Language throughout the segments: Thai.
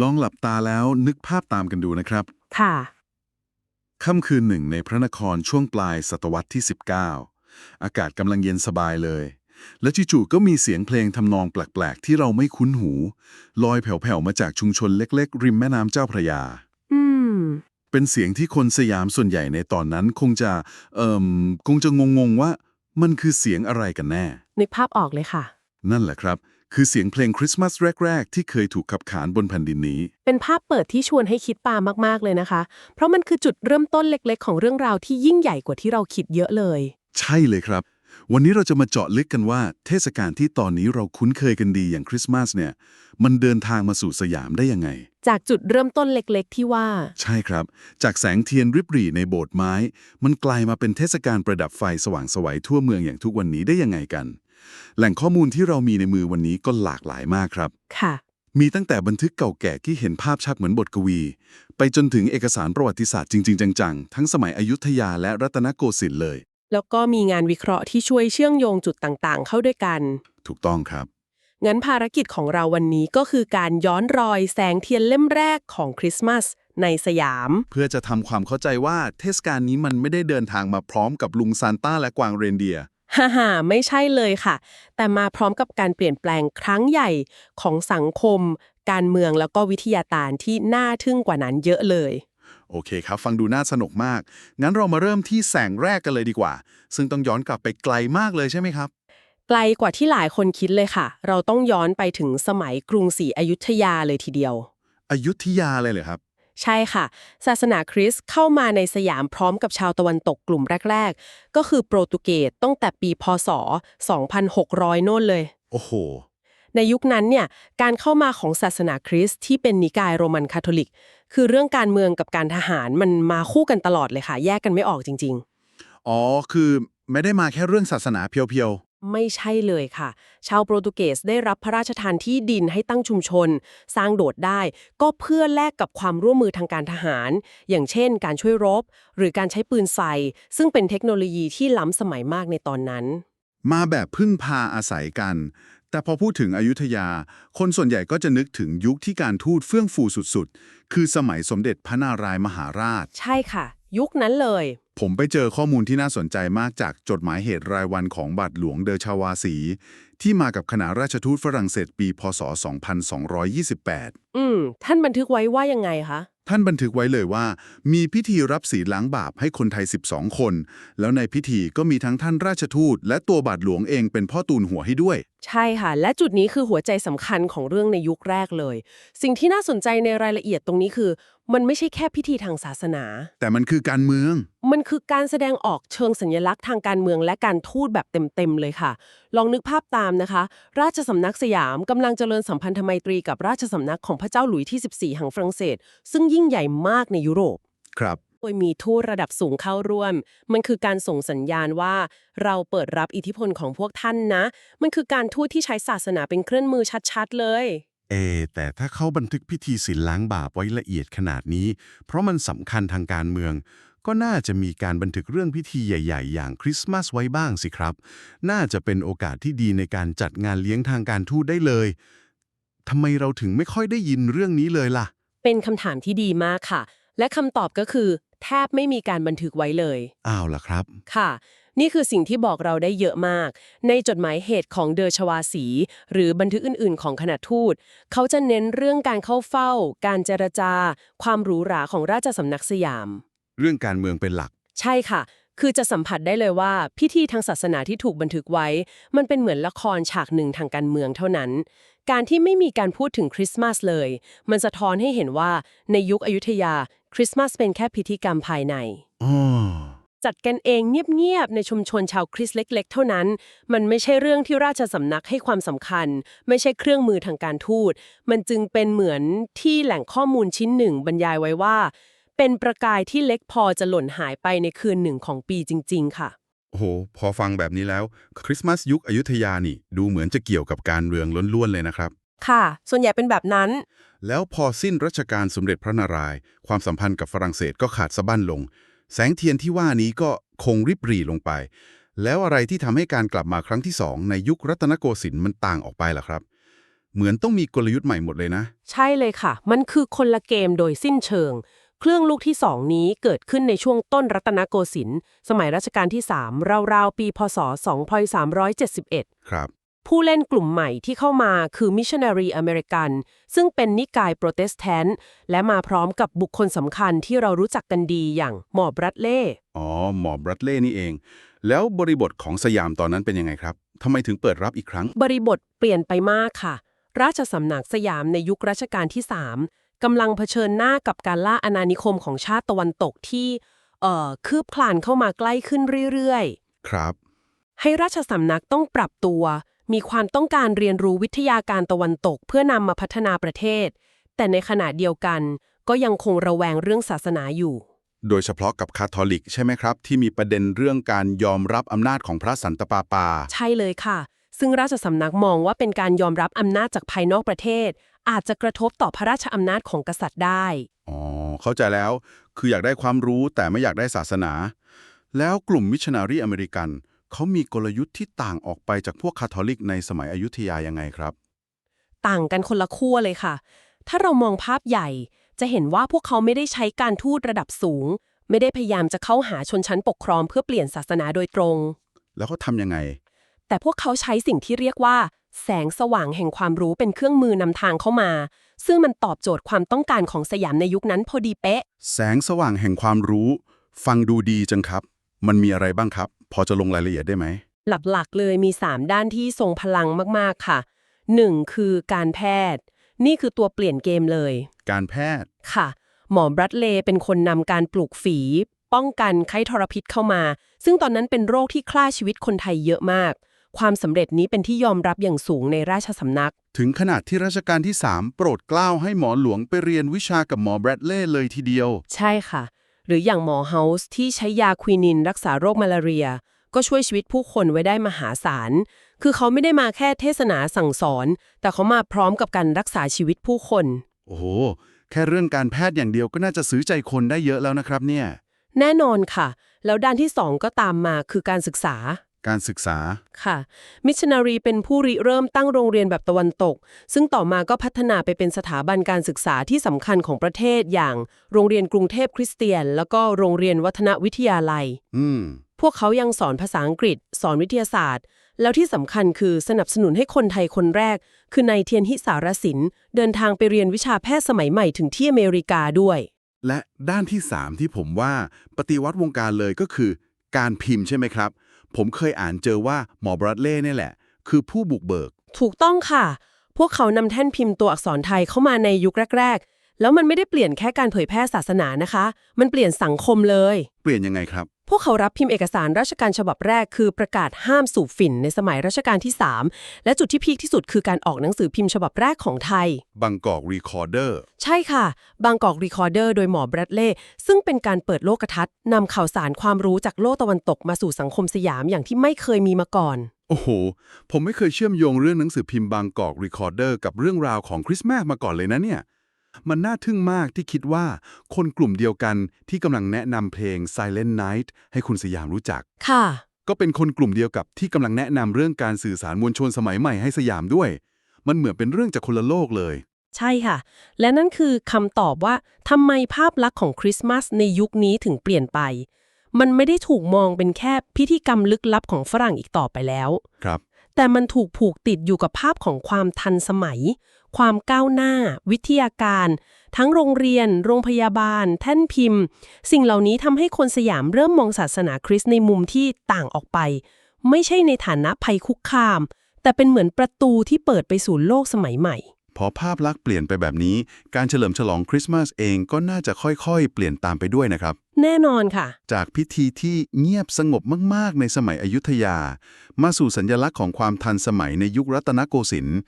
ลองหลับตาแล้วนึกภาพตามกันดูนะครับ ค่ะ ค่ำคืนหนึ่งในพระนครช่วงปลายศตวรรษที่ 19 อากาศกำลังเย็นสบายเลย และจู่ๆก็มีเสียงเพลงทำนองแปลกๆ ที่เราไม่คุ้นหู ลอยแผ่วๆมาจากชุมชนเล็กๆ ริมแม่น้ำเจ้าพระยา อืม เป็นเสียงที่คนสยามส่วนใหญ่ในตอนนั้นคงจะ เอ่มคงจะงงๆว่า มันคือเสียงอะไรกันแน่ นึกภาพออกเลยค่ะ นั่นแหละครับ คือเสียงเพลงคริสต์มาสแรก ๆ ที่เคยถูกขับขานบนแผ่นดินนี้ เป็นภาพเปิดที่ชวนให้คิดตามมากๆเลยนะคะ เพราะมันคือจุดเริ่มต้นเล็ก ๆ ของเรื่องราวที่ยิ่งใหญ่กว่าที่เราคิดเยอะเลย ใช่เลยครับ วันนี้เราจะมาเจาะลึกกันว่า เทศกาลที่ตอนนี้เราคุ้นเคยกันดีอย่างคริสต์มาสเนี่ย มันเดินทางมาสู่สยามได้ยังไง จากจุดเริ่มต้นเล็กๆ ที่ว่า ใช่ครับ จากแสงเทียนริบหรี่ในโบสถ์ไม้ มันกลายมาเป็นเทศกาลประดับไฟสว่างไสวัยทั่วเมืองอย่างทุกวันนี้ได้ยังไงกัน แหล่งข้อมูลที่เรามีในมือวันนี้ก็หลากหลายมากครับ ค่ะ มีตั้งแต่บันทึกเก่าแก่ที่เห็นภาพชัดเหมือนบทกวี ไปจนถึงเอกสารประวัติศาสตร์จริง ๆ จังๆ ทั้งสมัยอยุธยาและรัตนโกสินทร์เลย แล้วก็มีงานวิเคราะห์ที่ช่วยเชื่อมโยงจุดต่างๆ เข้าด้วยกัน ถูกต้องครับ งั้นภารกิจของเราวันนี้ก็คือการย้อนรอยแสงเทียนเล่มแรกของคริสต์มาสในสยาม เพื่อจะทำความเข้าใจว่าเทศกาลนี้มันไม่ได้เดินทางมาพร้อมกับลุงซานต้าและกวางเรนเดียร์ ฮ่าฮ่าไม่ใช่เลยค่ะ แต่มาพร้อมกับการเปลี่ยนแปลงครั้งใหญ่ของสังคม การเมืองแล้วก็วิทยาตารที่น่าทึ่งกว่านั้นเยอะเลย โอเคครับ ฟังดูน่าสนุกมาก งั้นเรามาเริ่มที่แสงแรกกันเลยดีกว่า ซึ่งต้องย้อนกลับไปไกลมากเลยใช่ไหมครับ ไกลกว่าที่หลายคนคิดเลยค่ะ เราต้องย้อนไปถึงสมัยกรุงศรีอยุธยาเลยทีเดียว อยุธยาเลยเหรอครับ ใช่ค่ะ ศาสนาคริสต์เข้ามาในสยามพร้อมกับชาวตะวันตกกลุ่มแรก ๆ ก็คือโปรตุเกสตั้งแต่ปีพศ 2600 โน่นเลย โอ้โห ในยุคนั้นเนี่ยการเข้ามาของศาสนาคริสต์ที่เป็นนิกายโรมันคาทอลิก คือเรื่องการเมืองกับการทหารมันมาคู่กันตลอดเลยค่ะ แยกกันไม่ออกจริงอ๋อ คือไม่ได้มาแค่เรื่องศาสนาเพียวๆ ไม่ใช่เลยค่ะ ชาวโปรตุเกสได้รับพระราชทานที่ดินให้ตั้งชุมชน สร้างโดดได้ ก็เพื่อแลกกับความร่วมมือทางการทหาร อย่างเช่น การช่วยรบ หรือการใช้ปืนใส่ซึ่งเป็นเทคโนโลยีที่ล้ำสมัยมากในตอนนั้นๆมาแบบพึ่งพาอาศัยกัน แต่พอพูดถึงอยุธยา คนส่วนใหญ่ก็จะนึกถึงยุคที่การทูตเฟื่องฟูสุดๆ คือสมัยสมเด็จพระนารายมหาราช ใช่ค่ะ ยุคนั้นเลย ผมไปเจอข้อมูลที่น่าสนใจมากจากจดหมายเหตุรายวันของบาทหลวงเดอชาวาสี ที่มากับคณะราชทูตฝรั่งเศสปี พศ 2228 อืม ท่านบันทึกไว้ว่ายังไงคะ ท่านบันทึกไว้เลยว่า มีพิธีรับศีลล้างบาปให้คนไทย 12 คน แล้วในพิธีก็มีทั้งท่านราชทูต และตัวบาทหลวงเองเป็นพ่อตูนหัวให้ด้วย ใช่ค่ะ และจุดนี้คือหัวใจสำคัญของเรื่องในยุคแรกเลย สิ่งที่น่าสนใจในรายละเอียดตรงนี้คือ มันไม่ใช่แค่พิธีทางศาสนา แต่มันคือการเมือง มันคือการแสดงออกเชิงสัญลักษณ์ทางการเมืองและการทูตแบบเต็มๆเลยค่ะ ลองนึกภาพตามนะคะ ราชสำนักสยามกำลังเจริญสัมพันธไมตรีกับราชสำนักของพระเจ้าหลุยที่ 14แห่งฝรั่งเศส ซึ่งยิ่งใหญ่มากในยุโรป ครับ โดยมีทูตระดับสูงเข้าร่วม มันคือการส่งสัญญาณว่า เราเปิดรับอิทธิพลของพวกท่านนะ มันคือการทูตที่ใช้ศาสนาเป็นเครื่องมือชัดๆ เลย เอ แต่ถ้าเขาบันทึกพิธีศีลล้างบาปไว้ละเอียดขนาดนี้ เพราะมันสำคัญทางการเมือง ก็น่าจะมีการบันทึกเรื่องพิธีใหญ่ ๆ อย่างคริสต์มาสไว้บ้างสิครับ น่าจะเป็นโอกาสที่ดีในการจัดงานเลี้ยงทางการทูตได้เลยทำไมเราถึงไม่ค่อยได้ยินเรื่องนี้เลยล่ะ เป็นคำถามที่ดีมากค่ะ และคำตอบก็คือ แทบไม่มีการบันทึกไว้เลย อ้าวล่ะครับ ค่ะ นี่คือสิ่งที่บอกเราได้เยอะมาก ในจดหมายเหตุของเดอชวาสี หรือบันทึกอื่นๆ ของคณะทูต เขาจะเน้นเรื่องการเข้าเฝ้า การเจรจา ความหรูหราของราชสำนักสยาม เรื่องการเมืองเป็นหลัก ใช่ค่ะ คือจะสัมผัสได้เลยว่าพิธีทางศาสนาที่ถูกบันทึกไว้ มันเป็นเหมือนละครฉากหนึ่งทางการเมืองเท่านั้น การที่ไม่มีการพูดถึงคริสต์มาสเลย มันสะท้อนให้เห็นว่าในยุคอยุธยาคริสต์มาสเป็นแค่พิธีกรรมภายในอ๋อจัดกันเองเงียบๆในชุมชนชาวคริสต์เล็ก ๆ เท่านั้น มันไม่ใช่เรื่องที่ราชสำนักให้ความสำคัญ ไม่ใช่เครื่องมือทางการทูต มันจึงเป็นเหมือนที่แหล่งข้อมูลชิ้นหนึ่งบรรยายไว้ว่า เป็นประกายที่เล็กพอจะหล่นหายไปในคืนหนึ่งของปีจริง ๆ ค่ะ โอ้โห พอฟังแบบนี้แล้ว คริสต์มาสยุคอยุธยานี่ ดูเหมือนจะเกี่ยวกับการเมืองล้วนๆเลยนะครับ ค่ะ ส่วนใหญ่เป็นแบบนั้น แล้วพอสิ้นรัชกาลสมเด็จพระนารายณ์ความสัมพันธ์กับฝรั่งเศสก็ขาดสะบั้นลง แสงเทียนที่ว่านี้ก็คงริบหรี่ลงไป แล้วอะไรที่ทำให้การกลับมาครั้งที่สองในยุครัตนโกสินทร์มันต่างออกไปล่ะครับ เหมือนต้องมีกลยุทธ์ใหม่หมดเลยนะ ใช่เลยค่ะ มันคือคนละเกมโดยสิ้นเชิง เครื่องลูกที่2นี้เกิดขึ้นในช่วงต้นรัตนโกสินทร์สมัยรัชกาลที่ 3 ราวๆ ปี พศ 2371 ครับ ผู้เล่นกลุ่มใหม่ที่เข้ามาคือมิชชันนารีอเมริกันซึ่งเป็นนิกายโปรเตสแตนต์และมาพร้อมกับบุคคลสำคัญที่เรารู้จักกันดีอย่างหมอบรัดเล่ อ๋อ หมอบรัตเล่นี่เอง แล้วบริบทของสยามตอนนั้นเป็นยังไงครับทำไมถึงเปิดรับอีกครั้ง บริบทเปลี่ยนไปมากค่ะ ราชสำนักสยามในยุครัชกาลที่ 3 กำลังเผชิญหน้ากับการล่าอาณานิคมของชาติตะวันตกที่เอ่อคืบคลานเข้ามาใกล้ขึ้นเรื่อยครับๆให้ราชสำนักต้องปรับตัว มีความต้องการเรียนรู้วิทยาการตะวันตกเพื่อนำมาพัฒนาประเทศ แต่ในขณะเดียวกันก็ยังคงระแวงเรื่องศาสนาอยู่ โดยเฉพาะกับคาทอลิกใช่ไหมครับ ที่มีประเด็นเรื่องการยอมรับอำนาจของพระสันตะปาปา ใช่เลยค่ะ ซึ่งราชสำนักมองว่าเป็นการยอมรับอำนาจจากภายนอกประเทศ อาจจะกระทบต่อพระราชอำนาจของกษัตริย์ได้ อ๋อ เข้าใจแล้ว คืออยากได้ความรู้แต่ไม่อยากได้ศาสนา แล้วกลุ่มมิชชันนารีอเมริกัน เขามีกลยุทธ์ที่ต่างออกไปจากพวกคาทอลิกในสมัยอยุธยายังไงครับ ต่างกันคนละขั้วเลยค่ะ ถ้าเรามองภาพใหญ่ จะเห็นว่าพวกเขาไม่ได้ใช้การทูตระดับสูง ไม่ได้พยายามจะเข้าหาชนชั้นปกครองเพื่อเปลี่ยนศาสนาโดยตรง แล้วเขาทำยังไง แต่พวกเขาใช้สิ่งที่เรียกว่า แสงสว่างแห่งความรู้เป็นเครื่องมือนำทางเข้ามา ซึ่งมันตอบโจทย์ความต้องการของสยามในยุคนั้นพอดีเป๊ะ แสงสว่างแห่งความรู้ ฟังดูดีจังครับ มันมีอะไรบ้างครับ พอจะลงรายละเอียดได้ไหม หลักๆ เลยมี 3 ด้านที่ทรงพลังมากๆค่ะ 1. คือการแพทย์ นี่คือตัวเปลี่ยนเกมเลย การแพทย์ ค่ะ หมอบรัดเลย์เป็นคนนำการปลูกฝีป้องกันไข้ทรพิษเข้ามา ซึ่งตอนนั้นเป็นโรคที่ฆ่าชีวิตคนไทยเยอะมาก ความสำเร็จนี้เป็นที่ยอมรับอย่างสูงในราชสำนัก ถึงขนาดที่รัชกาลที่ 3 โปรดเกล้าให้หมอหลวงไปเรียนวิชากับหมอแบรดเล่ย์เลยทีเดียว ใช่ค่ะ หรืออย่างหมอเฮาส์ที่ใช้ยาควินินรักษาโรคมาลาเรีย ก็ช่วยชีวิตผู้คนไว้ได้มหาศาล คือเขาไม่ได้มาแค่เทศนาสั่งสอน แต่เขามาพร้อมกับการรักษาชีวิตผู้คน โอ้โห แค่เรื่องการแพทย์อย่างเดียวก็น่าจะซื้อใจคนได้เยอะแล้วนะครับเนี่ย แน่นอนค่ะ แล้วด้านที่สองก็ตามมาคือการศึกษา การศึกษา ค่ะ มิชชันนารีเป็นผู้ริเริ่มตั้งโรงเรียนแบบตะวันตก ซึ่งต่อมาก็พัฒนาไปเป็นสถาบันการศึกษาที่สำคัญของประเทศอย่างโรงเรียนกรุงเทพคริสเตียน แล้วก็โรงเรียนวัฒนวิทยาลัย อืม พวกเขายังสอนภาษาอังกฤษ สอนวิทยาศาสตร์ แล้วที่สำคัญคือสนับสนุนให้คนไทยคนแรก คือนายเทียนหิสารสิน เดินทางไปเรียนวิชาแพทย์สมัยใหม่ถึงที่อเมริกาด้วย และด้านที่ 3 ที่ผมว่าปฏิวัติวงการเลยก็คือ การพิมพ์ใช่ไหมครับ ผมเคยอ่านเจอว่าหมอบรัดเล่เนี่ยแหละ คือผู้บุกเบิก ถูกต้องค่ะ พวกเขานำแท่นพิมพ์ตัวอักษรไทยเข้ามาในยุคแรก ๆ แล้วมันไม่ได้เปลี่ยนแค่การเผยแพร่ศาสนานะคะ มันเปลี่ยนสังคมเลย เปลี่ยนยังไงครับ พวกเขารับพิมพ์เอกสารราชการฉบับแรกคือประกาศห้ามสูบฝิ่นในสมัยรัชกาลที่ 3 และจุดที่พีคที่สุดคือการออกหนังสือพิมพ์ฉบับแรกของไทยบางกอกรีคอร์เดอร์ ใช่ค่ะ บางกอกรีคอร์เดอร์โดยหมอแบรดเล่ซึ่งเป็นการเปิดโลกทัศน์นำข่าวสารความรู้จากโลกตะวันตกมาสู่สังคมสยามอย่างที่ไม่เคยมีมาก่อน โอ้โห ผมไม่เคยเชื่อมโยงเรื่องหนังสือพิมพ์บางกอกรีคอร์เดอร์กับเรื่องราวของคริสต์มาสมาก่อนเลยนะเนี่ย มันน่าทึ่งมากที่คิดว่าคนกลุ่มเดียวกันที่กำลังแนะนำเพลง Silent Night ให้คุณสยามรู้จัก ค่ะ ก็เป็นคนกลุ่มเดียวกับที่กำลังแนะนำเรื่องการสื่อสารมวลชนสมัยใหม่ให้สยามด้วย มันเหมือนเป็นเรื่องจากคนละโลกเลย ใช่ค่ะ และนั่นคือคำตอบว่าทำไมภาพลักษณ์ของคริสต์มาสในยุคนี้ถึงเปลี่ยนไป มันไม่ได้ถูกมองเป็นแค่พิธีกรรมลึกลับของฝรั่งอีกต่อไปแล้ว ครับ แต่มันถูกผูกติดอยู่กับภาพของความทันสมัย ความก้าวหน้า วิทยาการ ทั้งโรงเรียน โรงพยาบาล แท่นพิมพ์ สิ่งเหล่านี้ทำให้คนสยามเริ่มมองศาสนาคริสต์ในมุมที่ต่างออกไป ไม่ใช่ในฐานะภัยคุกคาม แต่เป็นเหมือนประตูที่เปิดไปสู่โลกสมัยใหม่พอภาพลักษณ์เปลี่ยนไปแบบนี้ การเฉลิมฉลองคริสต์มาสเองก็น่าจะค่อยๆ เปลี่ยนตามไปด้วยนะครับ แน่นอนค่ะ จากพิธีที่เงียบสงบมากๆ ในสมัยอยุธยา มาสู่สัญลักษณ์ของความทันสมัยในยุครัตนโกสินทร์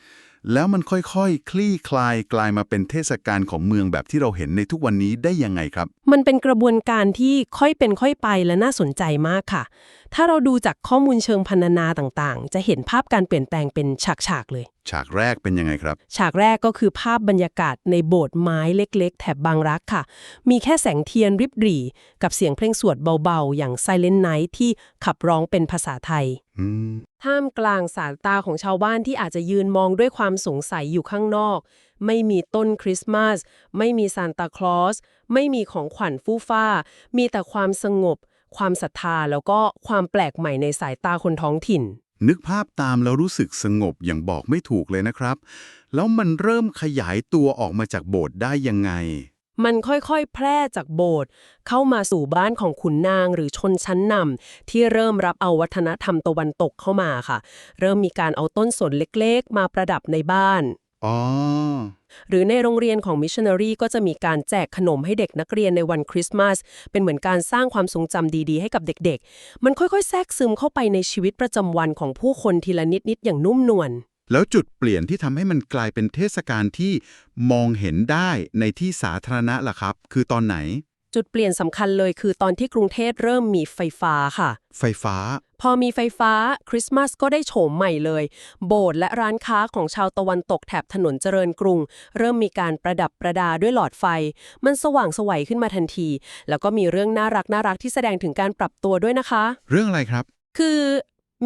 แล้วมันค่อยๆคคลี่คลายกลายมาเป็นเทศกาลของเมืองแบบที่เราเห็นในทุกวันนี้ได้ยังไงครับ มันเป็นกระบวนการที่ค่อยเป็นค่อยไปและน่าสนใจมากค่ะ ถ้าเราดูจากข้อมูลเชิงพรรณนาต่างๆ จะเห็นภาพการเปลี่ยนแปลงเป็นฉากๆเลย ฉากแรกเป็นยังไงครับ ฉากแรกก็คือภาพบรรยากาศในโบสถ์ไม้เล็ก ๆ แถบบางรักค่ะ มีแค่แสงเทียนริบหรี่ กับเสียงเพลงสวดเบาๆ อย่าง Silent Night ที่ขับร้องเป็นภาษาไทยอืมท่ามกลางสายตาของชาวบ้านที่อาจจะยืนมองด้วยความสงสัยอยู่ข้างนอก ไม่มีต้นคริสต์มาส ไม่มีซานตาคลอส ไม่มีของขวัญฟู่ฟ้า มีแต่ความสงบ ความศรัทธาแล้วก็ความแปลกใหม่ในสายตาคนท้องถิ่น นึกภาพตามแล้วรู้สึกสงบอย่างบอกไม่ถูกเลยนะครับ แล้วมันเริ่มขยายตัวออกมาจากโบสถ์ได้ยังไง มันค่อยๆ แพร่จากโบสถ์เข้ามาสู่บ้านของขุนนางหรือชนชั้นนำที่เริ่มรับเอาวัฒนธรรมตะวันตกเข้ามาค่ะ เริ่มมีการเอาต้นสนเล็กๆ มาประดับในบ้าน อ๋อ หรือในโรงเรียนของมิชชันนารีก็จะมีการแจกขนมให้เด็กนักเรียนในวันคริสต์มาส เป็นเหมือนการสร้างความทรงจำดีๆ ให้กับเด็กๆ มันค่อยๆ แทรกซึมเข้าไปในชีวิตประจำวันของผู้คนทีละนิดๆอย่างนุ่มนวล แล้วจุดเปลี่ยนที่ทำให้มันกลายเป็นเทศกาลที่มองเห็นได้ในที่สาธารณะล่ะครับ คือตอนไหน จุดเปลี่ยนสำคัญเลยคือตอนที่กรุงเทพเริ่มมีไฟฟ้าค่ะ ไฟฟ้า พอมีไฟฟ้าคริสต์มาสก็ได้โฉมใหม่เลย โบสถ์และร้านค้าของชาวตะวันตกแถบถนนเจริญกรุง เริ่มมีการประดับประดาด้วยหลอดไฟ มันสว่างไสวัยขึ้นมาทันที แล้วก็มีเรื่องน่ารักน่ารักที่แสดงถึงการปรับตัวด้วยนะคะ เรื่องอะไรครับ คือ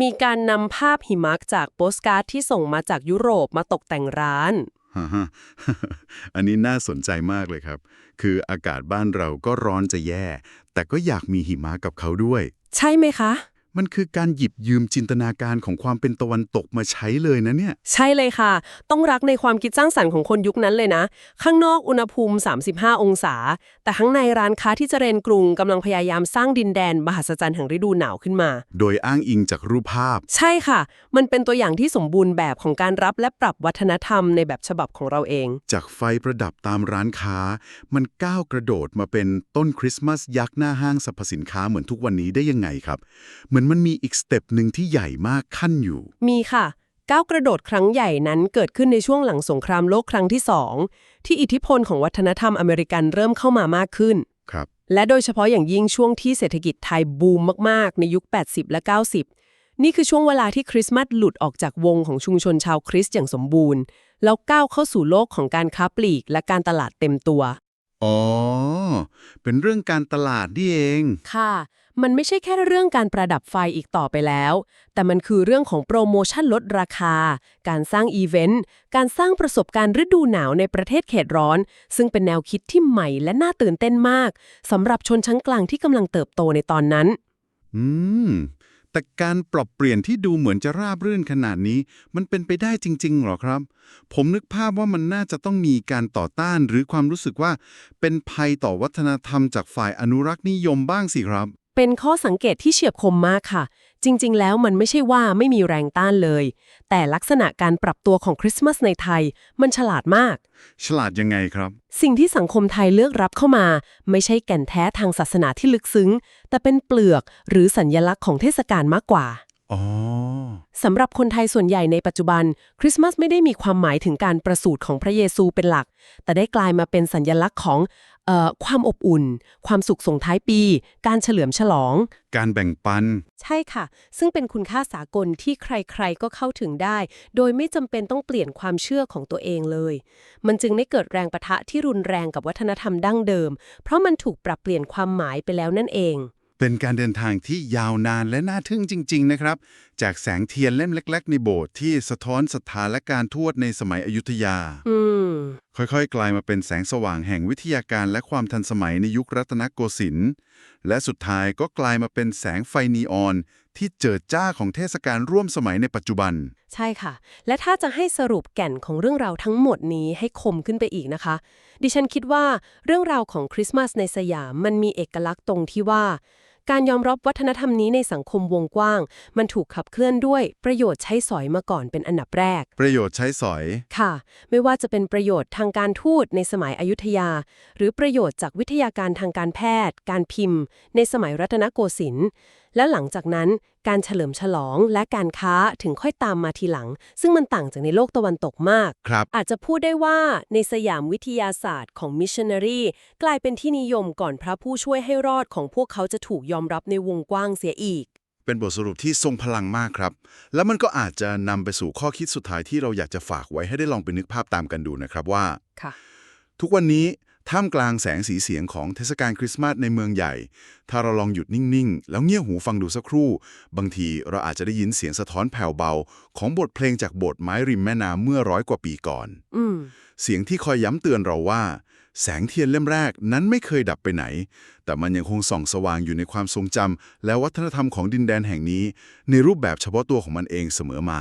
มีการนำภาพหิมะจากโปสการ์ดที่ส่งมาจากยุโรปมาตกแต่งร้านฮ่าฮ่า อันนี้น่าสนใจมากเลยครับ คืออากาศบ้านเราก็ร้อนจะแย่ แต่ก็อยากมีหิมะกับเขาด้วย ใช่ไหมคะ มันคือการหยิบยืมจินตนาการของความเป็นตะวันตกมาใช้เลยนะเนี่ย ใช่เลยค่ะ ต้องรักในความคิดสร้างสรรค์ของคนยุคนั้นเลยนะ ข้างนอกอุณหภูมิ 35 องศา แต่ข้างในร้านค้าที่เจริญกรุงกำลังพยายามสร้างดินแดนมหัศจรรย์แห่งฤดูหนาวขึ้นมา โดยอ้างอิงจากรูปภาพ ใช่ค่ะ มันเป็นตัวอย่างที่สมบูรณ์แบบของการรับและปรับวัฒนธรรมในแบบฉบับของเราเอง จากไฟประดับตามร้านค้า มันก้าวกระโดดมาเป็นต้นคริสต์มาสยักษ์หน้าห้างสรรพสินค้าเหมือนทุกวันนี้ได้ยังไงครับเหมือนมันมีอีกสเต็ปหนึ่งที่ใหญ่มากขั้นอยู่ มีค่ะก้าวกระโดดครั้งใหญ่นั้นเกิดขึ้นในช่วงหลังสงครามโลกครั้งที่สองที่อิทธิพลของวัฒนธรรมอเมริกันเริ่มเข้ามามากขึ้น ครับ และโดยเฉพาะอย่างยิ่งช่วงที่เศรษฐกิจไทยบูมมากๆ ในยุค 80 และ 90 นี่คือช่วงเวลาที่คริสต์มาสหลุดออกจากวงของชุมชนชาวคริสต์อย่างสมบูรณ์ แล้วก้าวเข้าสู่โลกของการค้าปลีกและการตลาดเต็มตัว อ๋อ เป็นเรื่องการตลาดนี่เอง ค่ะ มันไม่ใช่แค่เรื่องการประดับไฟอีกต่อไปแล้ว แต่มันคือเรื่องของโปรโมชั่นลดราคา การสร้างอีเวนต์ การสร้างประสบการณ์ฤดูหนาวในประเทศเขตร้อน ซึ่งเป็นแนวคิดที่ใหม่และน่าตื่นเต้นมากสำหรับชนชั้นกลางที่กำลังเติบโตในตอนนั้น อืม แต่การปรับเปลี่ยนที่ดูเหมือนจะราบรื่นขนาดนี้ มันเป็นไปได้จริงๆหรอครับ ผมนึกภาพว่ามันน่าจะต้องมีการต่อต้านหรือความรู้สึกว่า เป็นภัยต่อวัฒนธรรมจากฝ่ายอนุรักษ์นิยมบ้างสิครับ เป็นข้อสังเกตที่เฉียบคมมากค่ะ จริง ๆ แล้วมันไม่ใช่ว่าไม่มีแรงต้านเลย แต่ลักษณะการปรับตัวของคริสต์มาสในไทย มันฉลาดมาก ฉลาดยังไงครับ สิ่งที่สังคมไทยเลือกรับเข้ามา ไม่ใช่แก่นแท้ทางศาสนาที่ลึกซึ้ง แต่เป็นเปลือกหรือสัญญลักษณ์ของเทศกาลมากกว่าอ๋อสำหรับคนไทยส่วนใหญ่ในปัจจุบัน คริสต์มาสไม่ได้มีความหมายถึงการประสูติของพระเยซูเป็นหลัก แต่ได้กลายมาเป็นสัญญลักษณ์ของเอ่อ ความอบอุ่น ความสุขส่งท้ายปี การเฉลิมฉลอง การแบ่งปัน ใช่ค่ะ ซึ่งเป็นคุณค่าสากลที่ใครๆก็เข้าถึงได้ โดยไม่จำเป็นต้องเปลี่ยนความเชื่อของตัวเองเลย มันจึงไม่เกิดแรงประทะที่รุนแรงกับวัฒนธรรมดั้งเดิม เพราะมันถูกปรับเปลี่ยนความหมายไปแล้วนั่นเอง เป็นการเดินทางที่ยาวนานและน่าทึ่งจริง ๆ นะครับจากแสงเทียนเล่มเล็ก ๆ ในโบสถ์ที่สะท้อนศรัทธาและการทวดในสมัยอยุธยาอืมค่อยๆ กลายมาเป็นแสงสว่างแห่งวิทยาการและความทันสมัยในยุครัตนโกสินทร์และสุดท้ายก็กลายมาเป็นแสงไฟนีออน ที่เจิดจ้าของเทศกาลร่วมสมัยในปัจจุบัน ใช่ค่ะ และถ้าจะให้สรุปแก่นของเรื่องราวทั้งหมดนี้ให้คมขึ้นไปอีกนะคะ ดิฉันคิดว่าเรื่องราวของคริสต์มาสในสยามมันมีเอกลักษณ์ตรงที่ว่า การยอมรับวัฒนธรรมนี้ในสังคมวงกว้าง มันถูกขับเคลื่อนด้วยประโยชน์ใช้สอยมาก่อนเป็นอันดับแรก ประโยชน์ใช้สอย ค่ะ ไม่ว่าจะเป็นประโยชน์ทางการทูตในสมัยอยุธยา หรือประโยชน์จากวิทยาการทางการแพทย์ การพิมพ์ ในสมัยรัตนโกสินทร์และหลังจากนั้น การเฉลิมฉลองและการค้าถึงค่อยตามมาทีหลัง ซึ่งมันต่างจากในโลกตะวันตกมาก ครับ อาจจะพูดได้ว่าในสยามวิทยาศาสตร์ของมิชชันนารีกลายเป็นที่นิยมก่อนพระผู้ช่วยให้รอดของพวกเขาจะถูกยอมรับในวงกว้างเสียอีก เป็นบทสรุปที่ทรงพลังมากครับ แล้วมันก็อาจจะนำไปสู่ข้อคิดสุดท้ายที่เราอยากจะฝากไว้ให้ได้ลองไปนึกภาพตามกันดูนะครับว่า ค่ะ ทุกวันนี้ ท่ามกลางแสงสีเสียงของเทศกาลคริสต์มาสในเมืองใหญ่ ถ้าเราลองหยุดนิ่ง ๆ แล้วเงี่ยหูฟังดูสักครู่ บางทีเราอาจจะได้ยินเสียงสะท้อนแผ่วเบา ของบทเพลงจากโบสถ์ไม้ริมแม่น้ำเมื่อร้อยกว่าปีก่อนอเสียงที่คอยย้ำเตือนเราว่า แสงเทียนเล่มแรกนั้นไม่เคยดับไปไหน แต่มันยังคงส่องสว่างอยู่ในความทรงจำและวัฒนธรรมของดินแดนแห่งนี้ ในรูปแบบเฉพาะตัวของมันเองเสมอมา